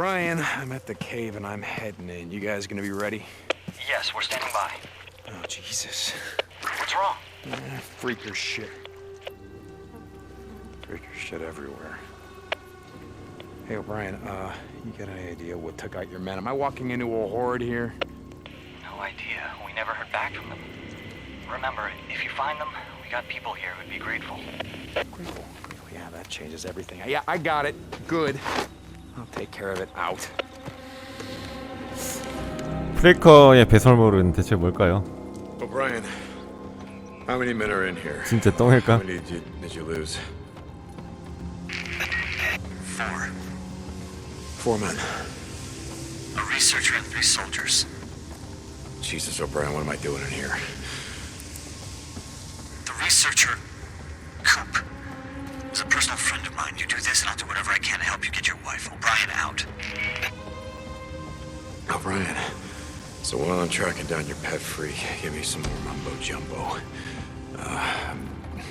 Brian, I'm at the cave and I'm heading in. You guys gonna be ready? Yes, we're standing by. Oh, Jesus. What's wrong? Eh, freaker shit. Freaker shit everywhere. Hey, O'Brien, uh, you got any idea what took out your men? Am I walking into a horde here? No idea. We never heard back from them. Remember, if you find them, we got people here who'd be grateful. Grateful? Oh, yeah, that changes everything. Yeah, I got it. Good. I'll take care of it out. 프레커의 배설물은 대체 뭘까요? O'Brien, how many men are in here? 진짜 How many did you, did you lose? Four. Four men. A researcher and three soldiers. Jesus, O'Brien, what am I doing in here? The researcher You do this, and I'll do whatever I can to help you get your wife, O'Brien, out. O'Brien. So while I'm tracking down your pet freak, give me some more mumbo jumbo. Uh,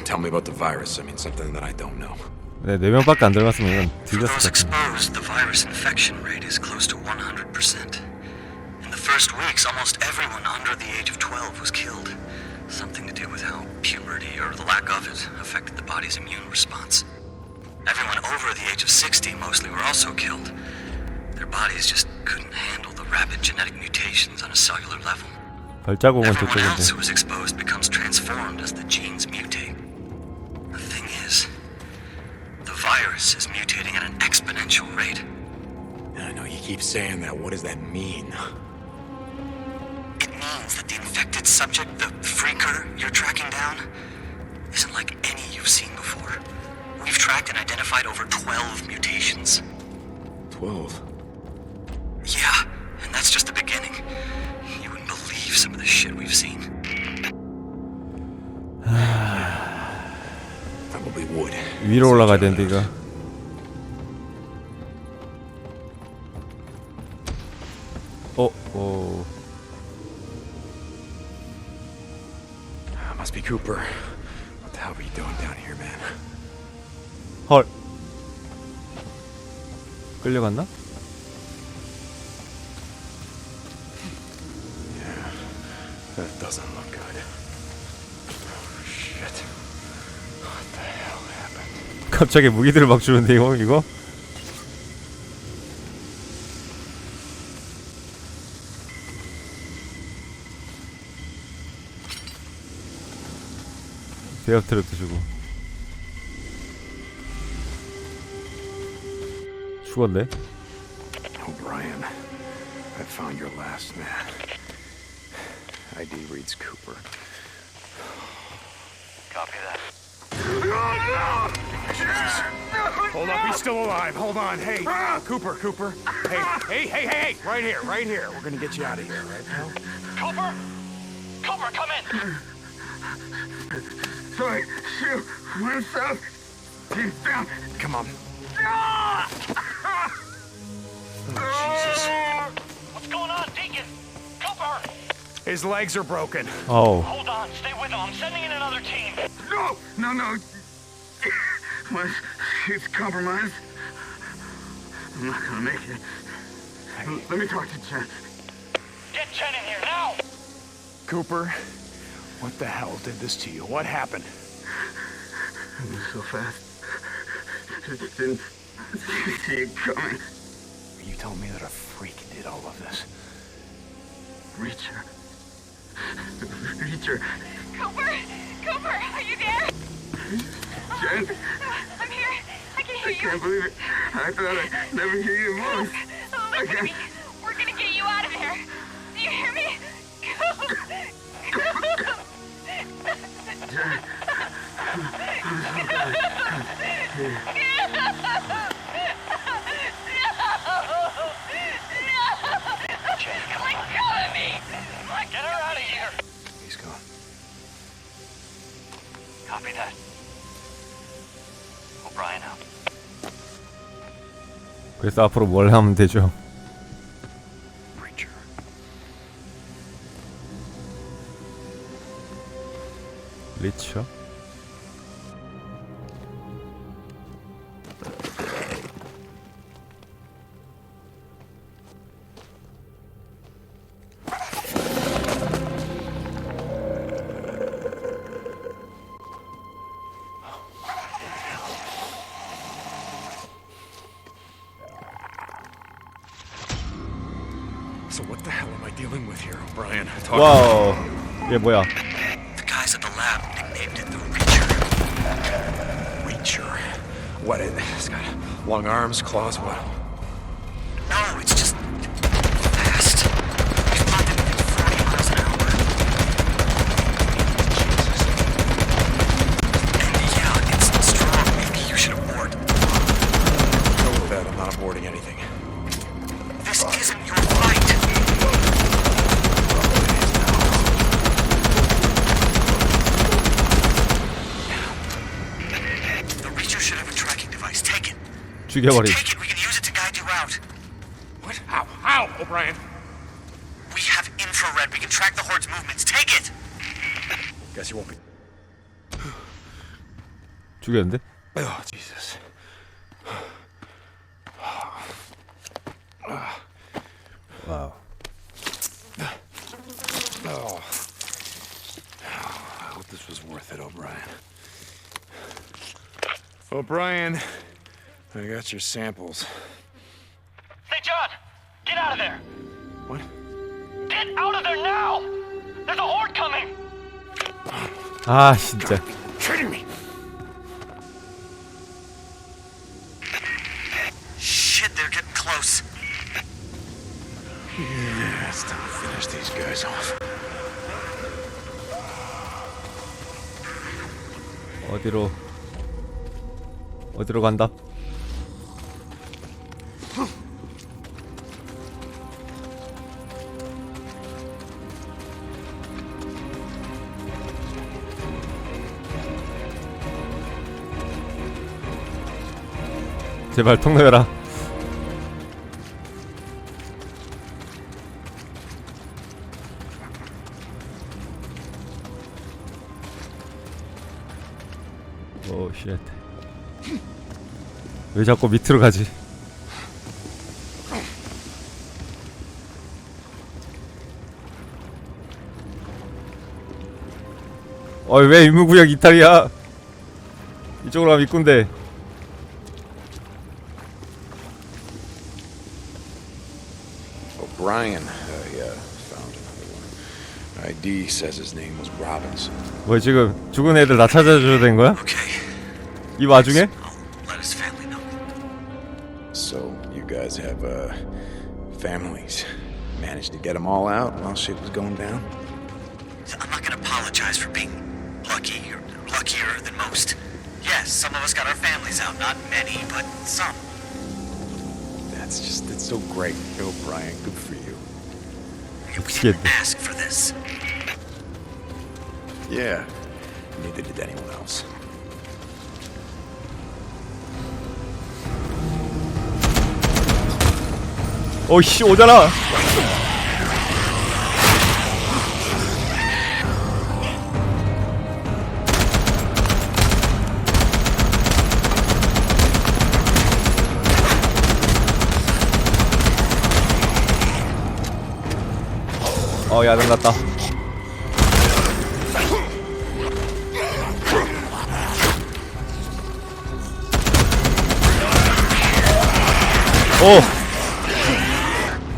tell me about the virus. I mean, something that I don't know. 네, 네 명밖에 안 들어갔으면 뒤졌을 exposed, the virus infection rate is close to 100%. In the first weeks, almost everyone under the age of 12 was killed. Something to do with how puberty, or the lack of it, affected the body's immune response. Everyone over the age of 60 mostly were also killed. Their bodies just couldn't handle the rapid genetic mutations on a cellular level. 발자국은 Everyone else who is exposed becomes transformed as the genes mutate. The thing is, the virus is mutating at an exponential rate. I know you keep saying that. What does that mean? It means that the infected subject, the freaker you're tracking down, isn't like any you've seen We've tracked and identified over 12 mutations. 12? Yeah, and that's just the beginning. You wouldn't believe some of the shit we've seen. Probably would. Oh, oh. Must be Cooper. What the hell are you doing down here, man? 헐 끌려갔나? That doesn't look good. Oh, shit. What the hell happened? 갑자기 무기들을 막 주는데 이거 이거? 대합 트랩도 주고 Shortly. O'Brien, oh, I found your last man. ID reads Cooper. Copy that. Hold up, he's still alive. Hold on. Hey, Cooper, Cooper. Hey, hey, hey, hey, right here, right here. We're gonna get you out of here, right now. Cooper! Cooper, come in! Sorry, shoot, myself. He's down. Come on. Jesus. What's going on, Deacon? Cooper! His legs are broken. Oh. Hold on, stay with him. I'm sending in another team. No, no, no. My, it's compromised. I'm not gonna make it. Let me talk to Jen. Get Jen in here now! Cooper, what the hell did this to you? What happened? I moved so fast didn't see it coming. You told me that a freak did all of this. Richard. Richard. Cooper! Cooper, are you there? Jen? Uh, I'm here. I can hear I you. I can't believe it. I thought I'd never hear you voice. Oh, look I at me. We're gonna get you out of here. Do you hear me? Coop! Coop! Jen. I'm so glad. Here. Jay, come on. Get her out of here. He's gone. Copy that. O'Brien out. 그래서 앞으로 뭘 하면 되죠? Preacher. 리처? dealing with here, O'Brien? Whoa. Yeah, well. The guys at the lab nicknamed it the Reacher. Reacher. What it? It's got long arms, claws, what? 죽여버리. To take it, we can use it to guide you out. What? How? How, O'Brien? We have infrared. We can track the horde's movements. Take it. Guess you won't be. 죽였는데? Oh, Jesus. Wow. Oh. I hope this was worth it, O'Brien. O'Brien. I got your samples. Hey, John! Get out of there! What? Get out of there now! There's a horde coming! Ah, shit. Treating me! Shit, they're getting close. Yeah, it's time to finish these guys off. 어디로 어디로 간다? 제발 통로 열라 오쉣왜 자꾸 밑으로 가지 어왜 임무구역 이탈이야 이쪽으로 가면 입군데 Ryan. Uh, yeah, found another one. ID says his name was Robinson. 뭐 지금 죽은 애들 다 찾아줘야 된 거야? Okay. 이 와중에? Let his family know. So you guys have uh, families. Managed to get them all out while shit was going down. I'm not gonna apologize for being lucky or luckier than most. Yes, some of us got our families out. Not many, but some. That's just, it's so great. Bill Brian. good for you. Świetnie. ask for this. Yeah. Neither did anyone else. 어이씨 오잖아 어 야단났다 오!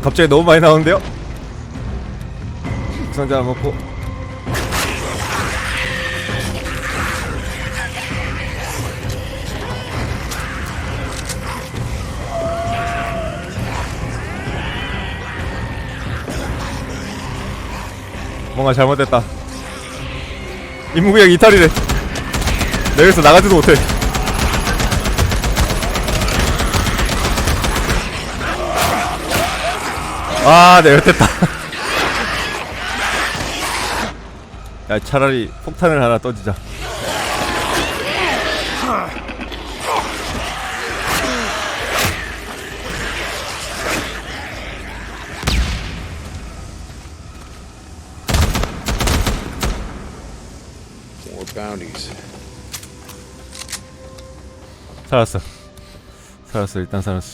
갑자기 너무 많이 나오는데요? 상자 안 먹고 뭔가 잘못됐다 임무구역 이탈이래 내 여기서 나가지도 못해 아 내렸댔다 야 차라리 폭탄을 하나 떠지자 살았어 살았어 일단 살았어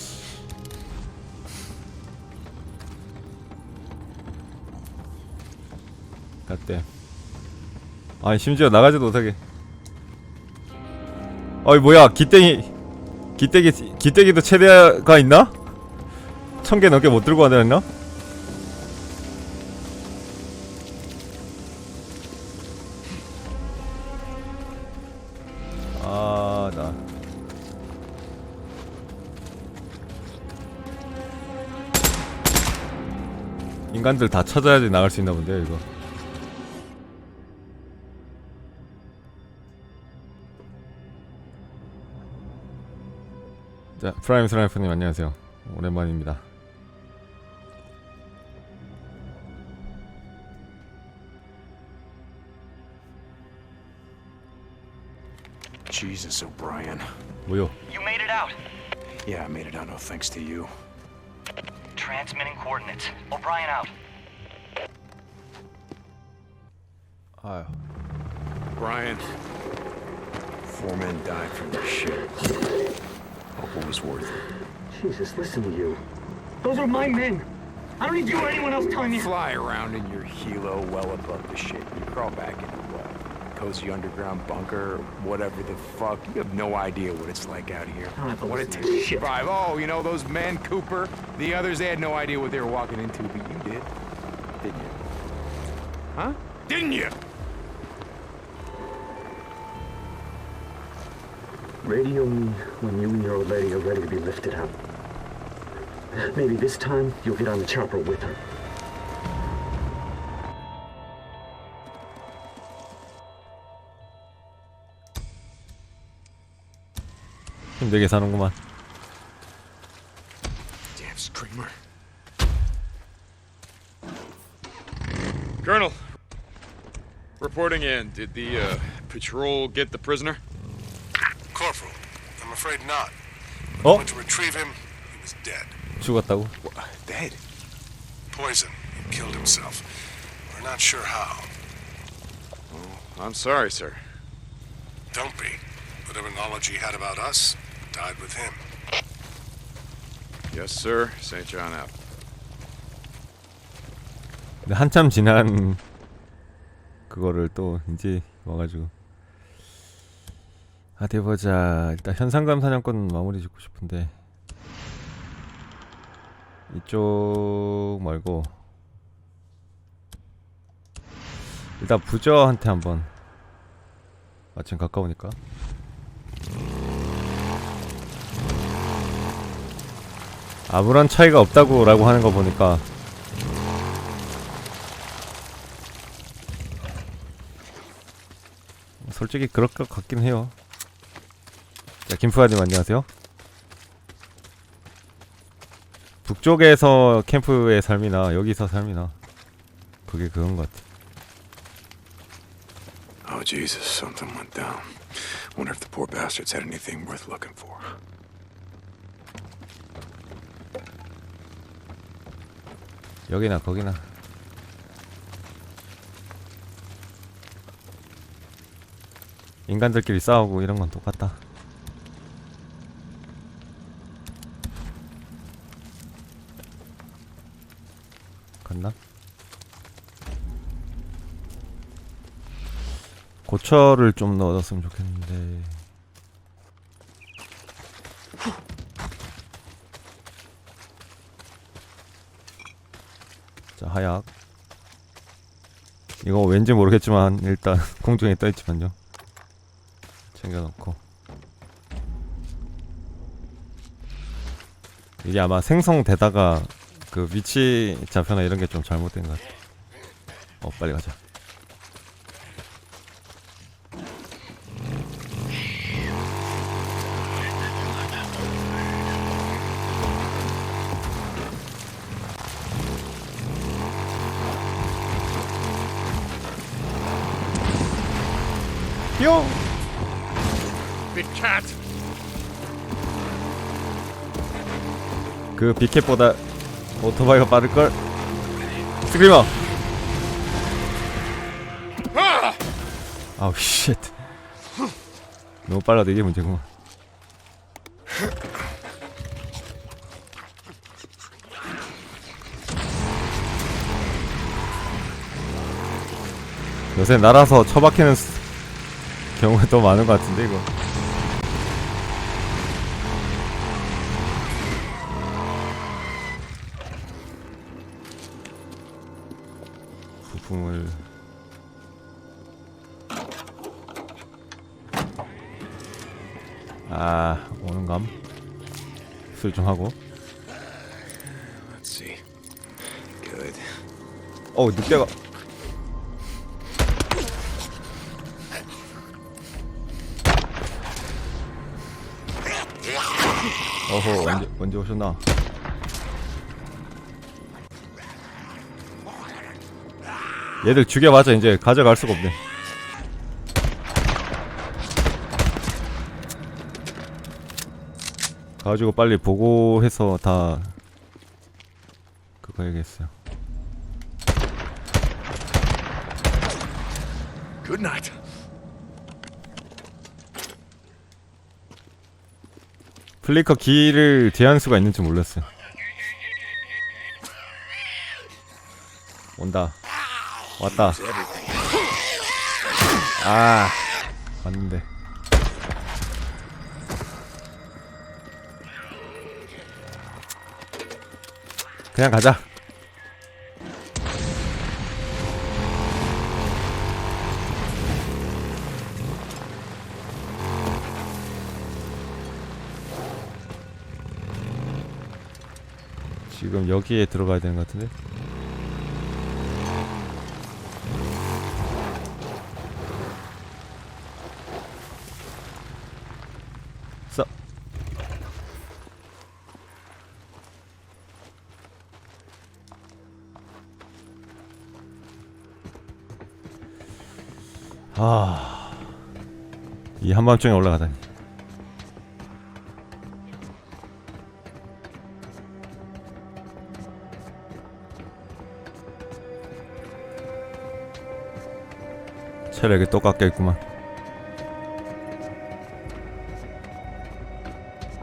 갔대 아니 심지어 나가지도 못하게 어이 뭐야 기땡이 기땡이 기땡이도 최대가 있나? 천 개 넘게 못 들고 가다녔나? 인간들 다 찾아야지 나갈 수 있나 본데요 이거 자 프라임 스라이프님 안녕하세요 오랜만입니다 Jesus, O'Brien. 뭐요? You made it out. Yeah, I made it out, no thanks to you. Transmitting coordinates. O'Brien out. Oh. Brian. Four men died from this shit. Hope it was worth it. Jesus, listen to you. Those are my men. I don't need you or anyone else telling me. Fly around in your helo well above the shit. You crawl back in cozy underground bunker, whatever the fuck. You have no idea what it's like out here. I don't what it takes to survive. Oh, you know, those men, Cooper, the others, they had no idea what they were walking into, but you did. Didn't you? Huh? Didn't you? Radio me when you and your old lady are ready to be lifted out. Maybe this time you'll get on the chopper with her. 힘들게 사는구만. Colonel, reporting in. Did the uh, patrol get the prisoner? Corporal, I'm afraid not. Oh. Went to retrieve him. He was dead. 죽었다고? Dead? Poison. He killed himself. We're not sure how. Well, oh, I'm sorry, sir. Don't be. Whatever knowledge he had about us, died with him. Yes, sir. St. John o 근데 한참 지난 그거를 또 이제 와가지고 아대 보자 일단 현상감 사냥권 마무리 짓고 싶은데 이쪽 말고 일단 부저한테 한번 마침 가까우니까 아무런 차이가 없다고 라고 하는 거 보니까 솔직히 그럴 것 같긴 해요 자 김프아님 안녕하세요 북쪽에서 캠프의 삶이나 여기서 삶이나 그게 그런 것 같아 Oh Jesus, something went down. Wonder if the poor bastards had anything worth looking for. 여기나 거기나 인간들끼리 싸우고 이런 건 똑같다 갔나? 고철을 좀넣어줬으면 좋겠는데 하약. 이거 왠지 모르겠지만 일단 공중에 떠있지만요. 챙겨놓고. 이게 아마 생성되다가 그 위치 잡혀나 이런 게 좀 잘못된 것 같아. 어, 빨리 가자. 뿅! 빅캣! 그 비켓보다 오토바이가 빠를걸? 스크리머! 아우 쉣 너무 빨라도 이게 문제구만 요새 날아서 처박히는 경우가 더 많은 것 같은데 이거 부품을 아 오는감 술좀 하고 어 늑대가 어허 언제, 언제 오셨나 얘들 죽여봐자 이제 가져갈 수가 없네 가지고 빨리 보고해서 다 그거 해야겠어요 Good night. 플리커 기를 대한 수가 있는 지 몰랐어. 요 온다. 왔다. 아, 왔는데. 그냥 가자. 지금 여기에 들어가야 되는 것 같은데 아, 이 한밤중에 올라가다니. 체력이 똑같겠구만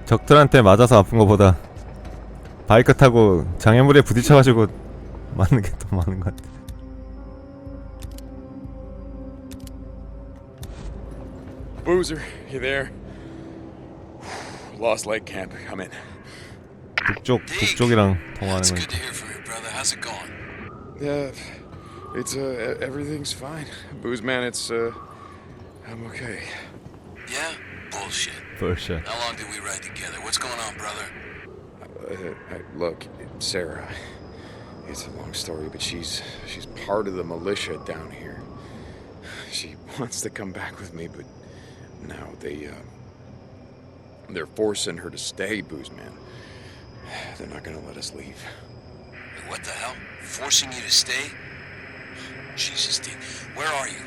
적들한테 맞아서 아픈 것보다 바이크 타고 장애물에 부딪혀가지고 맞는 게 더 많은 것 같아 Boozer, you there? Lost Lake Camp, I'm in. 북쪽 북쪽이랑 통화하는 거. It's good to hear from you, brother. How's it going? Yeah, It's, uh, everything's fine. Booze man, it's, uh, I'm okay. Yeah? Bullshit. For sure. How long did we ride together? What's going on, brother? Uh, I, look, Sarah, it's a long story, but she's, she's part of the militia down here. She wants to come back with me, but now they, uh, they're forcing her to stay, Booze man. They're not gonna let us leave. What the hell? Forcing you to stay? Jesus, Steve, where are you?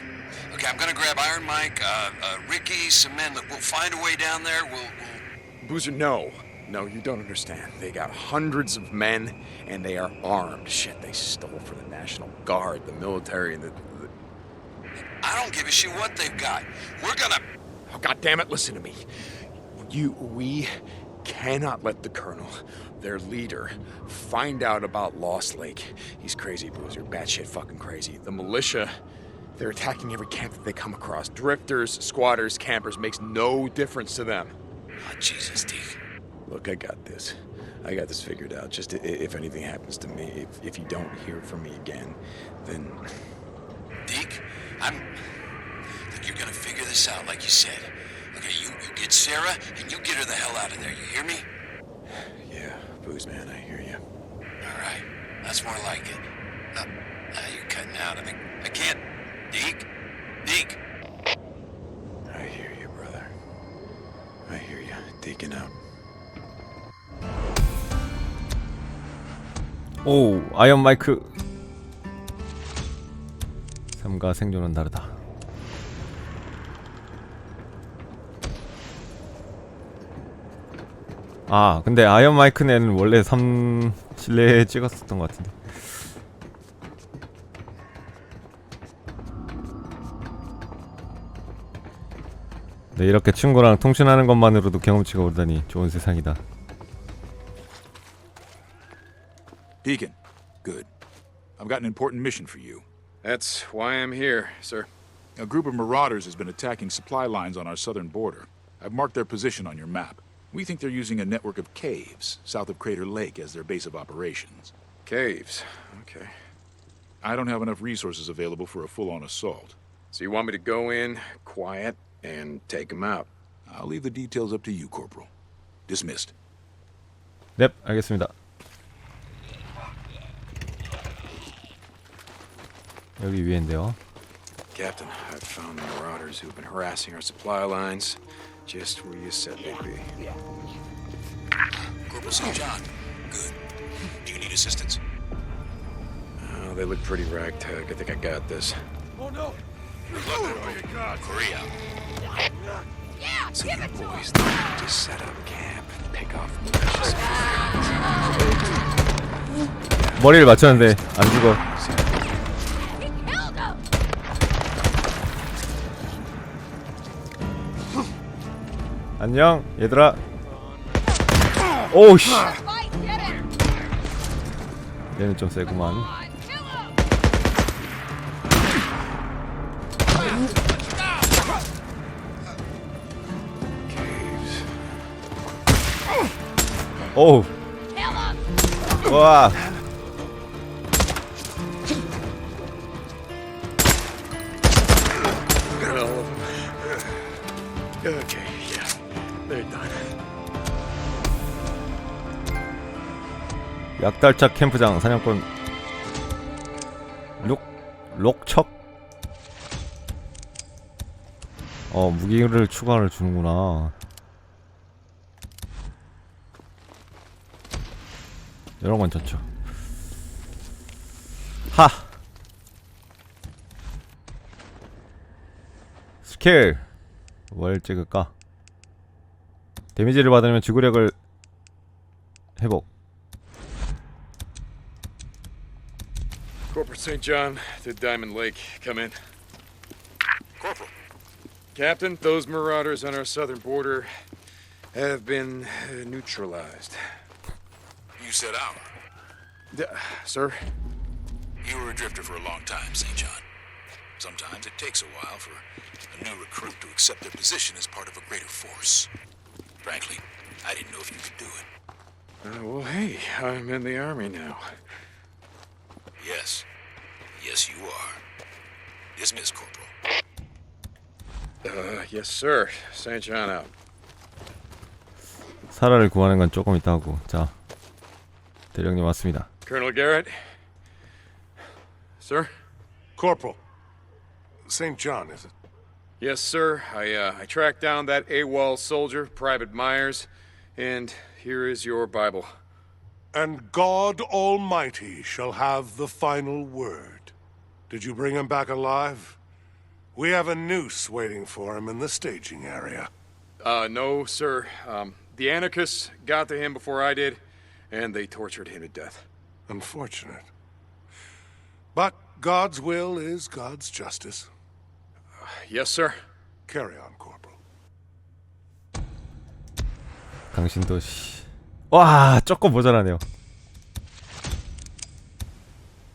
Okay, I'm gonna grab Iron Mike, uh, uh, Ricky, Cement. Look, we'll find a way down there. We'll, we'll. Boozer, no. No, you don't understand. They got hundreds of men, and they are armed. Shit, they stole from the National Guard, the military, and the. the... I don't give a shit what they've got. We're gonna. Oh, God damn it, listen to me. You. We cannot let the Colonel their leader. Find out about Lost Lake. He's crazy, Boozer. Batshit fucking crazy. The militia, they're attacking every camp that they come across. Drifters, squatters, campers, makes no difference to them. Oh, Jesus, Deke. Look, I got this. I got this figured out. Just if anything happens to me, if, if you don't hear from me again, then. Deke, I'm. Look, you're gonna figure this out, like you said. Okay, you, you get Sarah, and you get her the hell out of there, you hear me? booze, man. I hear you. All right. That's more like it. Uh, uh, you're cutting out. I think I can't. Deke? Deke? I hear you, brother. I hear you. Deacon out. Oh, 오, 아이언 마이크. 삶과 생존은 다르다. 아 근데 아이언 마이크는 원래 3 실내에 찍었었던 것 같은데 네 이렇게 친구랑 통신하는 것만으로도 경험치가 오르다니 좋은 세상이다 Beacon, good. I've got an important mission for you. That's why I'm here, sir. A group of marauders has been attacking supply lines on our southern border. I've marked their position on your map. We think they're using a network of caves south of Crater Lake as their base of operations. Caves? Okay. I don't have enough resources available for a full on assault. So you want me to go in, quiet, and take them out? I'll leave the details up to you, Corporal. Dismissed. guess 알겠습니다. 여기 위인데요. Captain, I've found the marauders who've been harassing our supply lines. Just where you said they'd be. Corporal St. John. Good. Do you need assistance? Oh, they look pretty ragtag. I think I got this. Oh, no! Korea. Yeah, Some of to boys just set up camp and pick off 머리를 맞췄는데 안 죽어. 안녕 얘들아 오우씨 얘는 좀 세구만 오우 와 약달착 캠프장 사냥꾼 록 록척 어 무기를 추가를 주는구나 여러 번쳤죠하 스킬 뭘 찍을까 데미지를 받으면 지구력을 회복 Corporal St. John to Diamond Lake. Come in. Corporal. Captain, those marauders on our southern border have been uh, neutralized. You set out? D sir? You were a drifter for a long time, St. John. Sometimes it takes a while for a new recruit to accept their position as part of a greater force. Frankly, I didn't know if you could do it. Uh, well, hey, I'm in the Army now. Yes. Yes, you are. Dismiss, Corporal. Uh, yes, sir. St. John out. 사라를 구하는 건 조금 있다 하고. 자. 대령님 왔습니다. Colonel Garrett. Sir? Corporal. St. John, is it? Yes, sir. I, uh, I tracked down that AWOL soldier, Private Myers, and here is your Bible. And God Almighty shall have the final word. Did you bring him back alive? We have a noose waiting for him in the staging area. Uh, no, sir. Um, the anarchists got to him before I did, and they tortured him to death. Unfortunate. But God's will is God's justice. Uh, yes, sir. Carry on, Corporal. 당신도 씨. 와 조금 모자라네요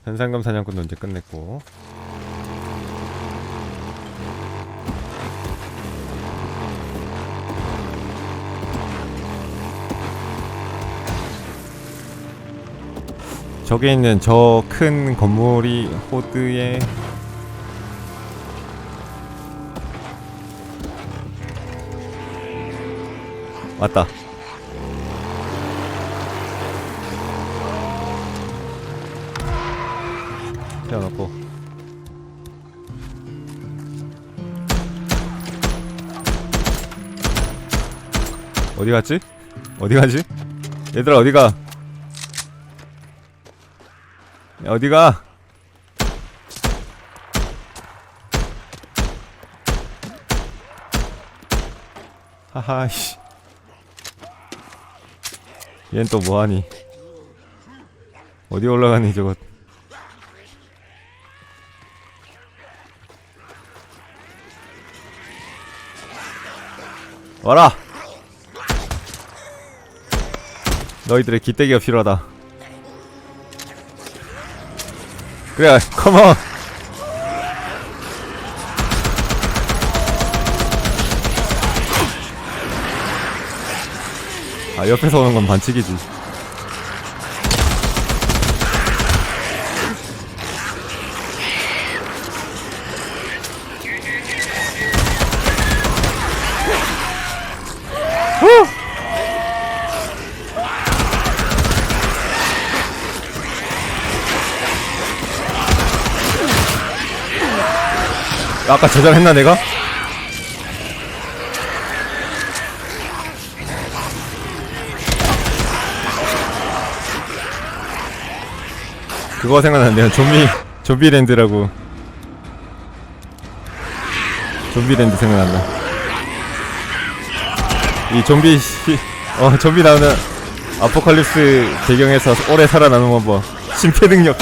현상금 사냥꾼도 이제 끝냈고 저기 있는 저 큰 건물이 호드의 맞다 태워놓고 어디 갔지? 어디 가지? 얘들아 어디 가? 야, 어디 가? 하하씨 얜 또 뭐하니 어디 올라가니 저거 와라 너희들의 기대기가 필요하다 그래 컴온 아 옆에서 오는 건 반칙이지 아까 저장했나 내가? 그거 생각났네요 좀비 좀비랜드라고 좀비랜드 생각난다 이 좀비 어 좀비 나오는 아포칼립스 배경에서 오래 살아남은 방법 심폐 능력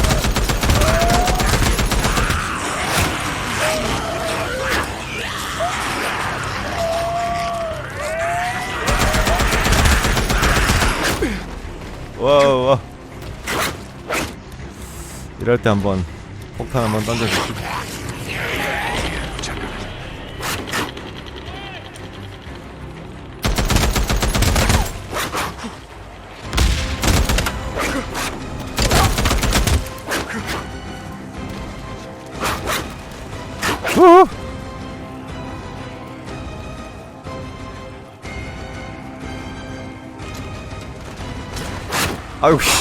이럴 때 한번 폭탄 한번 던져주시고 어? 아유 씨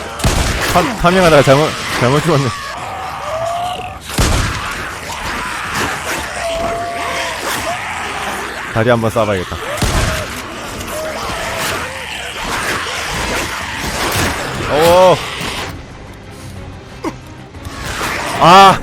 탐, 탐영하다가 잘못 잘못 죽었네. 다리 한 번 쏴봐야겠다. 오. 아.